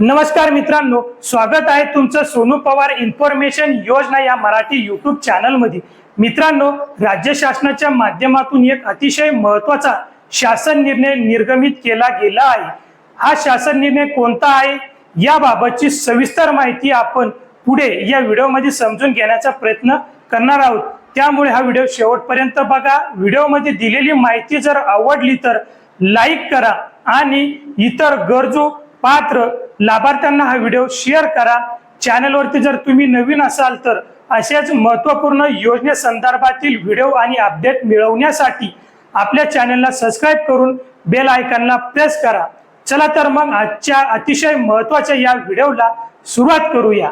नमस्कार मित्रांनो स्वागत आहे तुमचं सोनू पवार इन्फॉर्मेशन योजना या मराठी युट्यूब चॅनलमध्ये मित्रांनो राज्य शासनाच्या माध्यमातून एक अतिशय महत्त्वाचा शासन निर्णय निर्गमित केला गेला आहे. हा शासन निर्णय कोणता आहे? याबाबतची सविस्तर माहिती आपण पुढे या व्हिडिओमध्ये समजून घेण्याचा प्रयत्न करणार आहोत. त्यामुळे हा व्हिडिओ शेवटपर्यंत बघा. व्हिडिओमध्ये दिलेली माहिती जर आवडली तर लाईक करा आणि इतर गरजू पात्र लाभार्थ्यांना हा व्हिडिओ शेअर करा. चॅनलवरती जर तुम्ही नवीन असाल तर अशाच महत्त्वपूर्ण योजनेसंदर्भातील व्हिडिओ आणि अपडेट मिळवण्यासाठी आपल्या चॅनलला सबस्क्राईब करून बेल आयकॉनला प्रेस करा. चला तर मग आजच्या अतिशय महत्त्वाच्या या व्हिडिओला सुरुवात करूया.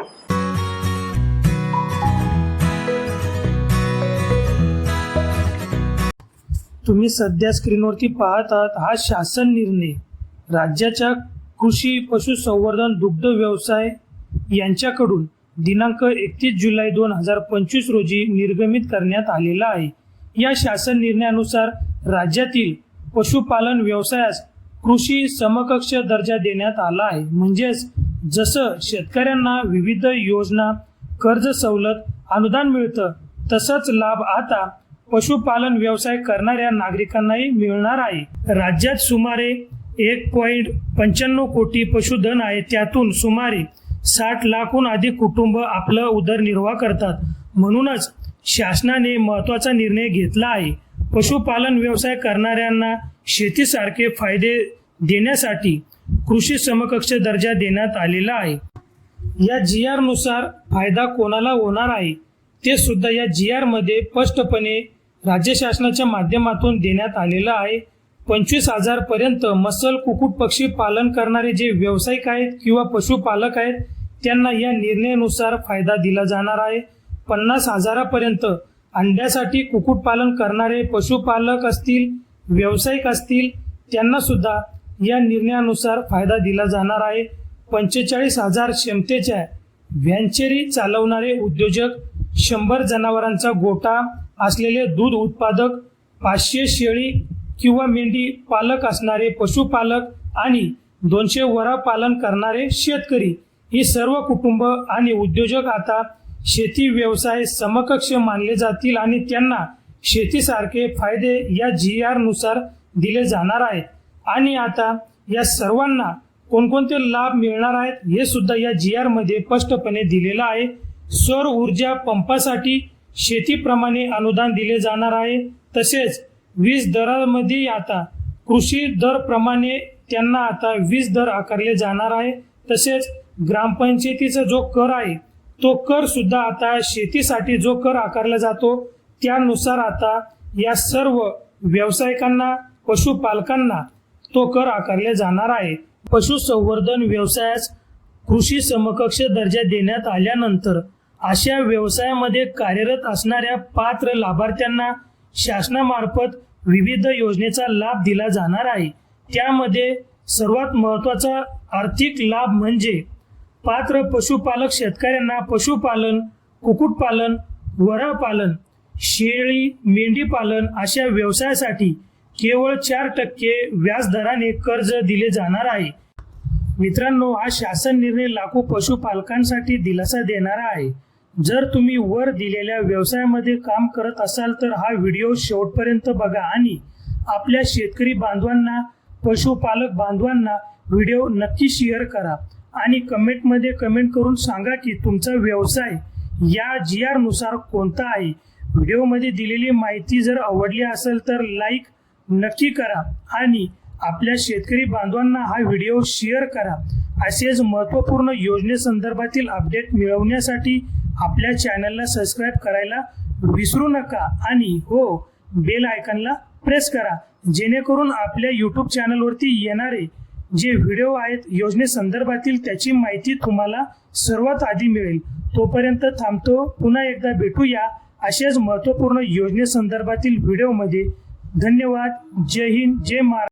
तुम्ही सध्या स्क्रीनवरती पाहत आहात हा शासन निर्णय. राज्याच्या कृषी पशुसंवर्धन दुग्ध व्यवसाय यांच्याकडून दिनांक एकतीस जुलै दोन हजार पंचवीस रोजी निर्गमित करण्यात आलेला आहे. या शासन निर्णयानुसार राज्यातील पशुपालन व्यवसायास कृषी समकक्ष दर्जा देण्यात आला आहे. म्हणजेच जसं शेतकऱ्यांना विविध योजना कर्ज सवलत अनुदान मिळतं तसंच लाभ आता पशुपालन व्यवसाय करणाऱ्या नागरिकांनाही मिळणार आहे. राज्यात सुमारे एक पॉईंट पंच्याण्णव कोटी पशुधन आहे. त्यातून सुमारे साठ लाखहून अधिक कुटुंब आपलं उदरनिर्वाह करतात. म्हणूनच शासनाने महत्त्वाचा निर्णय घेतला आहे. पशुपालन व्यवसाय करणाऱ्यांना शेतीसारखे फायदे देण्यासाठी कृषी समकक्ष दर्जा देण्यात आलेला आहे. या जी आरनुसार फायदा कोणाला होणार आहे? ते सुद्धा या जी आरमध्ये स्पष्टपणे राज्य शासनाच्या माध्यमातून देण्यात आलेलं आहे. पंचवीस हजार पर्यंत मसल कुकुट पक्षी पालन करणारे जे व्यावसायिक आहेत किंवा पशुपालक आहेत त्यांना या निर्णयानुसार फायदा दिला जाणार आहे. पन्नास हजारापर्यंत अंड्यासाठी कुक्कुटपालन करणारे पशुपालक असतील व्यावसायिक असतील त्यांना सुद्धा या निर्णयानुसार फायदा दिला जाणार आहे. पंचेचाळीस हजार क्षमतेच्या व्हॅन्चरी चालवणारे उद्योजक शंभर जनावरांचा गोटा असलेले दूध उत्पादक पाचशे शेळी किंवा मेंढी पालक असणारे पशुपालक आणि दोनशे वरा पालन करणारे शेतकरी ही सर्व कुटुंब आणि उद्योजक आता शेती व्यवसाय समकक्ष मानले जातील आणि त्यांना शेतीसारखे फायदे या जी आरनुसार दिले जाणार आहेत. आणि आता या सर्वांना कोणकोणते लाभ मिळणार आहेत हे सुद्धा या जी आरमध्ये स्पष्टपणे दिलेलं आहे. सौर ऊर्जा पंपासाठी शेतीप्रमाणे अनुदान दिले जाणार आहे. तसेच वीज दरामध्ये आता कृषी दरप्रमाणे त्यांना आता वीज दर आकारले जाणार आहे. तसेच ग्रामपंचायतीचा जो कर आहे तो कर सुद्धा आता शेतीसाठी जो कर आकारला जातो त्यानुसार आता या सर्व व्यावसायिकांना पशुपालकांना तो कर आकारले जाणार आहे. पशुसंवर्धन व्यवसायास कृषी समकक्ष दर्जा देण्यात आल्यानंतर अशा व्यवसायामध्ये कार्यरत असणाऱ्या पात्र लाभार्थ्यांना शासनामार्फत विविध योजनेचा लाभ दिला जाणार आहे. त्यामध्ये सर्वात महत्त्वाचा आर्थिक लाभ म्हणजे पात्र पशुपालक शेतकऱ्यांना पशुपालन कुक्कुटपालन वरापालन शेळी मेंढीपालन अशा व्यवसायासाठी केवळ चार टक्के व्याजदराने कर्ज दिले जाणार आहे. मित्रांनो हा शासन निर्णय लाखो पशुपालकांसाठी दिलासा देणारा आहे. जर तुम्ही वर दिलेल्या व्यवसायामध्ये काम करत असाल तर हा व्हिडिओ शेवटपर्यंत बघा आणि आपल्या शेतकरी बांधवांना पशुपालक बांधवांना व्हिडिओ नक्की शेअर करा आणि कमेंटमध्ये कमेंट करून सांगा की तुमचा व्यवसाय या जी आरनुसार कोणता आहे. व्हिडिओमध्ये दिलेली माहिती जर आवडली असेल तर लाईक नक्की करा आणि आपल्या शेतकरी बांधवांना हा व्हिडिओ शेअर करा. असेच महत्त्वपूर्ण योजनेसंदर्भातील अपडेट मिळवण्यासाठी आपल्या चॅनलला सबस्क्राईब करायला विसरू नका. आणि हो बेल आयकनला प्रेस करा. जेणेकरून आपल्या यूट्यूब चॅनलवरती येणारे जे व्हिडिओ आहेत योजनेसंदर्भातील त्याची माहिती तुम्हाला सर्वात आधी मिळेल. तोपर्यंत थांबतो. पुन्हा एकदा भेटूया अशाच महत्त्वपूर्ण योजनेसंदर्भातील व्हिडिओमध्ये धन्यवाद. जय हिंद. जय महाराष्ट्र.